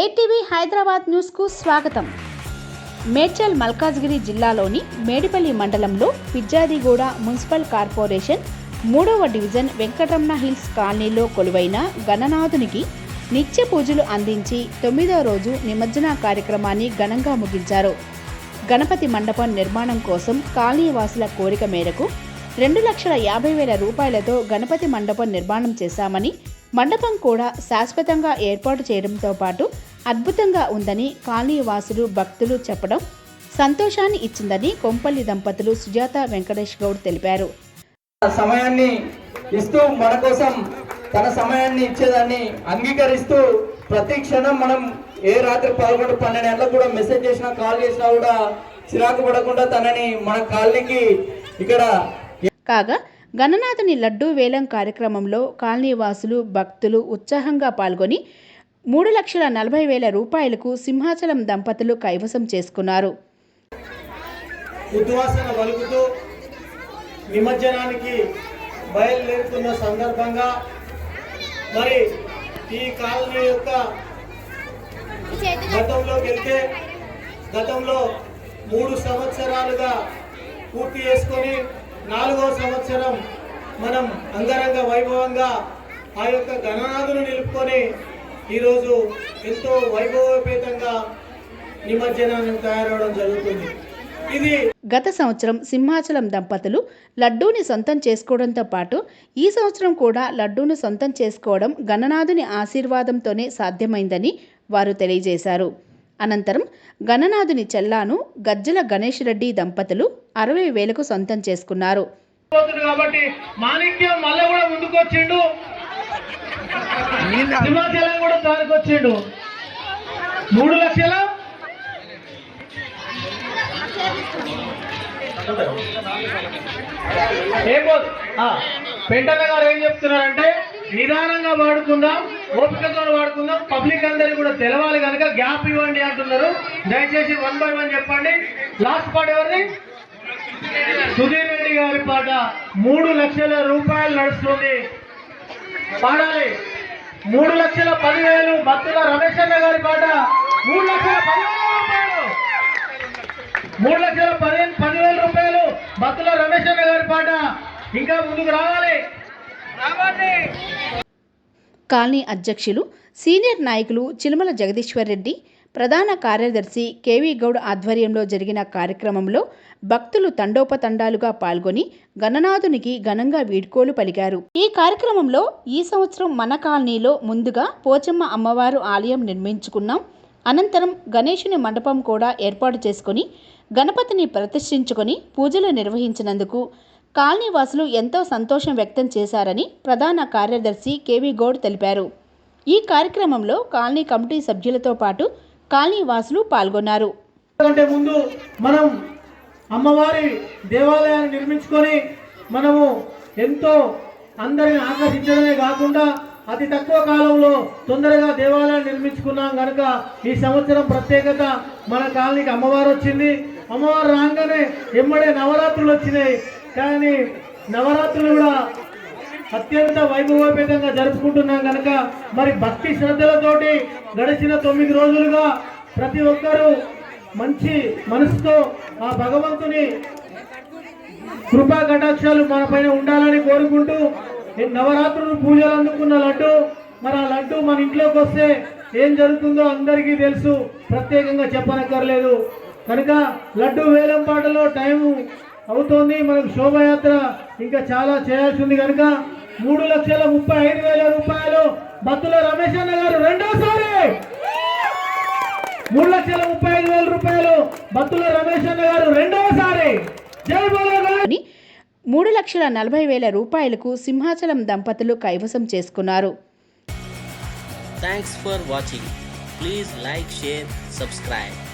ATV Hyderabad న్యూస్కు స్వాగతం. మేడ్చల్ మల్కాజ్గిరి జిల్లాలోని మేడిపల్లి మండలంలో పిజ్జాదిగూడ మున్సిపల్ కార్పొరేషన్ మూడవ డివిజన్ వెంకటరమణ హిల్స్ కాలనీలో కొలువైన గణనాథునికి నిత్య పూజలు అందించి తొమ్మిదవ రోజు నిమజ్జన కార్యక్రమాన్ని ఘనంగా ముగించారు. గణపతి మండపం నిర్మాణం కోసం కాలనీ వాసుల కోరిక మేరకు రెండు లక్షల యాభై వేల రూపాయలతో గణపతి మండపం నిర్మాణం చేశామని మండపం కూడా శాశ్వతంగా ఏర్పాటు చేయడంతో పాటు అద్భుతంగా ఉందని కాలనీ వాసులు భక్తులు చెప్పడం సంతోషాన్ని ఇచ్చిందని కొంపల్లి దంపతులు సుజాత వెంకటేష్ గౌడ్ తెలిపారు. సమయాన్ని ఇస్తూ మన కోసం తన సమయాన్ని ఇచ్చేదాన్ని అంగీకరిస్తూ ప్రతి క్షణం మనం ఏ రాత్రి పదకొండు పన్నెండు గంటలకు కూడా మెసేజ్ చేసినా కాల్ చేసినా కూడా చిరాకు పడకుండా తనని మన కాలనీకి ఇక్కడ కాగా గణనాథుని లడ్డూ వేలం కార్యక్రమంలో కాలనీవాసులు భక్తులు ఉత్సాహంగా పాల్గొని మూడు లక్షల నలభై వేల రూపాయలకు సింహాచలం దంపతులు కైవసం చేసుకున్నారు. ఉద్వాసన పలుకుతూ నిమజ్జనానికి బయలుదేరుతున్న సందర్భంగా మరి ఈ కాలనీ యొక్క గతంలోకి వెళ్తే గతంలో మూడు సంవత్సరాలుగా పూర్తి చేసుకొని నాలుగో సంవత్సరం మనం అంగరంగ వైభవంగా ఆ యొక్క గణనాథును నిలుపుకొని ఈరోజు ఎంతో వైభవపేతంగా నిమజ్జనాన్ని తయారవడం జరుగుతుంది. ఇది గత సంవత్సరం సింహాచలం దంపతులు లడ్డూని సొంతం చేసుకోవడంతో పాటు ఈ సంవత్సరం కూడా లడ్డూను సొంతం చేసుకోవడం గణనాథుని ఆశీర్వాదంతోనే సాధ్యమైందని వారు తెలియజేశారు. అనంతరం గణనాథుని చెల్లాను గజ్జల గణేష్ రెడ్డి దంపతులు అరవై వేలకు సొంతం చేసుకున్నారు. కాబట్టి మాణిక్యం మళ్ళీ కూడా ముందుకు వచ్చిండు సింహాచలం కూడా మూడు లక్షల? ఏం పోదు. పెంటన్న గారు ఏం చెప్తున్నారంటే నిదానంగా వాడుకుందాం. ఓపికతో వాడుకుందాం. పబ్లిక్ అందరికి కూడా తెలవాలి కనుక గ్యాప్ ఇవ్వండి అంటున్నారు. దయచేసి వన్ బై వన్ చెప్పండి. లాస్ట్ పాట ఎవరిది? సుధీర్ రెడ్డి గారి పాట. మూడు లక్షల రూపాయలు నడుస్తుంది. పాడాలి. మూడు లక్షల పదివేలు భక్తుల రమేష్ అన్న గారి పాట. మూడు లక్షల పదివేల రూపాయలు. మూడు లక్షల పదిహేను పదివేల రూపాయలు భక్తుల రమేష్ అన్న గారి పాట. ఇంకా ముందుకు రావాలి. రావాలి. కాలనీ అధ్యక్షులు సీనియర్ నాయకులు చిలుమల జగదీశ్వర్ రెడ్డి ప్రధాన కార్యదర్శి కేవీ గౌడ్ ఆధ్వర్యంలో జరిగిన కార్యక్రమంలో భక్తులు తండోపతండాలుగా పాల్గొని గణనాథునికి ఘనంగా వీడ్కోలు పలికారు. ఈ కార్యక్రమంలో ఈ సంవత్సరం మన కాలనీలో ముందుగా పోచమ్మ అమ్మవారు ఆలయం నిర్మించుకున్నాం. అనంతరం గణేశుని మండపం కూడా ఏర్పాటు చేసుకొని గణపతిని ప్రతిష్ఠించుకొని పూజలు నిర్వహించినందుకు కాలనీవాసులు ఎంతో సంతోషం వ్యక్తం చేశారని ప్రధాన కార్యదర్శి కేవీ గౌడ్ తెలిపారు. ఈ కార్యక్రమంలో కాలనీ కమిటీ సభ్యులతో పాటు కాలనీవాసులు పాల్గొన్నారు. కంటే ముందు మనం అమ్మవారి దేవాలయాన్ని నిర్మించుకొని మనము ఎంతో అందరిని ఆకర్షించడమే కాకుండా అతి తక్కువ కాలంలో తొందరగా దేవాలయాన్ని నిర్మించుకున్నాం కనుక ఈ సంవత్సరం ప్రత్యేకత మన కాలనీకి అమ్మవారు వచ్చింది. అమ్మవారు రాగానే ఎమ్మడే నవరాత్రులు వచ్చినాయి. కానీ నవరాత్రులు కూడా అత్యంత వైభవోపేతంగా జరుపుకుంటున్నాం కనుక మరి భక్తి శ్రద్ధలతోటి గడిచిన తొమ్మిది రోజులుగా ప్రతి ఒక్కరూ మంచి మనసుతో ఆ భగవంతుని కృపా కటాక్షాలు మన పైన ఉండాలని కోరుకుంటూ నవరాత్రులు పూజలు అందుకున్న లడ్డు. మరి ఆ లడ్డు మన ఇంట్లోకి వస్తే ఏం జరుగుతుందో అందరికీ తెలుసు. ప్రత్యేకంగా చెప్పనక్కర్లేదు. కనుక లడ్డు వేలం పాటలో టైం అవుతోంది. మనకు శోభయాత్ర ఇంకా చాలా చేయాల్సి ఉంది కనుక మూడు లక్షల ముప్పై ఐదు వేల రూపాయలు. భక్తుల రమేష్ అన్న గారు రెండోసారి. మూడు లక్షల ముప్పై ఐదు వేల రూపాయలు. భక్తుల రమేష్ అన్న గారు రెండవసారి జై బోలో మూడు లక్షల నలభై వేల రూపాయలకు సింహాచలం దంపతులు కైవసం చేసుకున్నారు. Thanks for watching. Please like, share, subscribe.